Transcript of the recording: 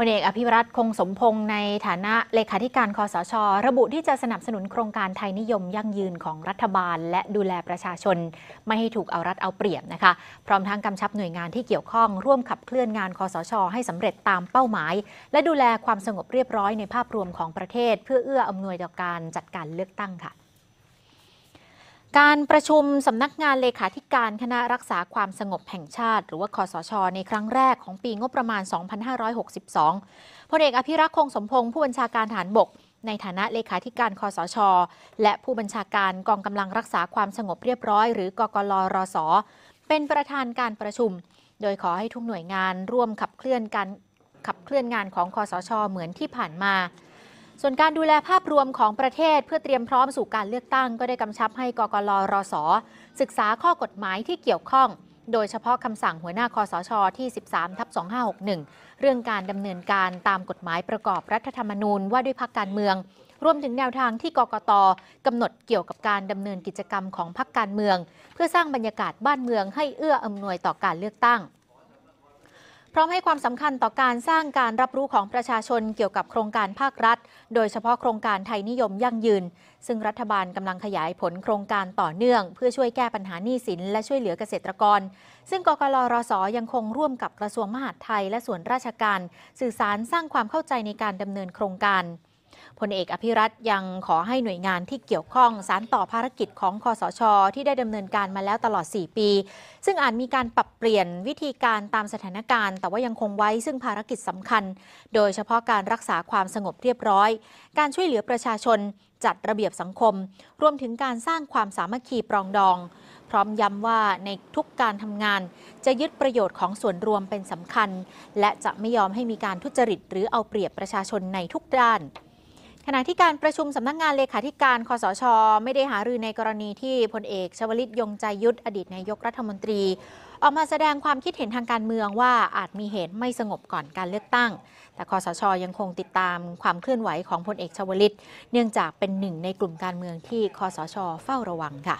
พลเอกอภิรัตคงสมพงศ์ในฐานะเลขาธิการคอสช ระบุที่จะสนับสนุนโครงการไทยนิยมยั่งยืนของรัฐบาล และดูแลประชาชน ไม่ให้ถูกเอารัดเอาเปรียบนะคะ พร้อมทั้งกำชับหน่วยงานที่เกี่ยวข้องร่วมขับเคลื่อนงานคอสช ให้สำเร็จตามเป้าหมาย และดูแลความสงบเรียบร้อยในภาพรวมของประเทศ เพื่อเอื้ออำนวยต่อการจัดการเลือกตั้งค่ะ การประชุมสำนักงานเลขาธิการคณะรักษาความสงบแห่งชาติ หรือว่าคอสช ในครั้งแรกของปีงบประมาณ 2562 พลเอกอภิรักษ์คงสมพงศ์ผู้บัญชาการฐานบก ในฐานะเลขาธิการคอสช และผู้บัญชาการกองกำลังรักษาความสงบเรียบร้อย หรือกกลรส เป็นประธานการประชุม โดยขอให้ทุกหน่วยงานร่วมขับเคลื่อนการขับเคลื่อนงานของคอสช เหมือนที่ผ่านมา ส่วนการดูแลภาพรวมของประเทศเพื่อเตรียมพร้อมสู่การเลือกตั้ง ก็ได้กำชับให้กกลรสศึกษาข้อกฎหมายที่เกี่ยวข้อง โดยเฉพาะคำสั่งหัวหน้าคอสชที่ 13ทับ2561 เรื่องการดำเนินการตามกฎหมายประกอบรัฐธรรมนูญว่าด้วยพักการเมือง รวมถึงแนวทางที่กกตกำหนดเกี่ยวกับการดำเนินกิจกรรมของพักการเมือง เพื่อสร้างบรรยากาศบ้านเมืองให้เอื้ออำนวยต่อการเลือกตั้ง พร้อมให้ความสำคัญต่อการสร้างการรับรู้ของประชาชนเกี่ยวกับโครงการภาครัฐ โดยเฉพาะโครงการไทยนิยมยั่งยืน ซึ่งรัฐบาลกำลังขยายผลโครงการต่อเนื่อง เพื่อช่วยแก้ปัญหาหนี้สินและช่วยเหลือเกษตรกร ซึ่งกกรรสยังคงร่วมกับกระทรวงมหาดไทย และส่วนราชการ สื่อสารสร้างความเข้าใจในการดำเนินโครงการ พลเอกอภิรัตยังขอให้หน่วยงานที่เกี่ยวข้องสารต่อภารกิจของคอสช ที่ได้ดำเนินการมาแล้วตลอด 4 ปี ซึ่งอาจมีการปรับเปลี่ยนวิธีการตามสถานการณ์ แต่ว่ายังคงไว้ซึ่งภารกิจสำคัญ โดยเฉพาะการรักษาความสงบเรียบร้อย การช่วยเหลือประชาชน จัดระเบียบสังคม รวมถึงการสร้างความสามัคคีปรองดอง พร้อมย้ำว่าในทุกการทำงาน จะยึดประโยชน์ของส่วนรวมเป็นสำคัญ และจะไม่ยอมให้มีการทุจริต หรือเอาเปรียบประชาชนในทุกด้าน ขณะที่การประชุมสำนักงงานเลขาธิการคอสช ไม่ได้หารือในกรณีที่พลเอกชวลิตยงใจยุทธอดีตนายกรัฐมนตรี ออกมาแสดงความคิดเห็นทางการเมืองว่าอาจมีเหตุไม่สงบก่อนการเลือกตั้ง แต่คอสช ยังคงติดตามความเคลื่อนไหวของพลเอกชวลิต เนื่องจากเป็นหนึ่งในกลุ่มการเมืองที่คอสช เฝ้าระวังค่ะ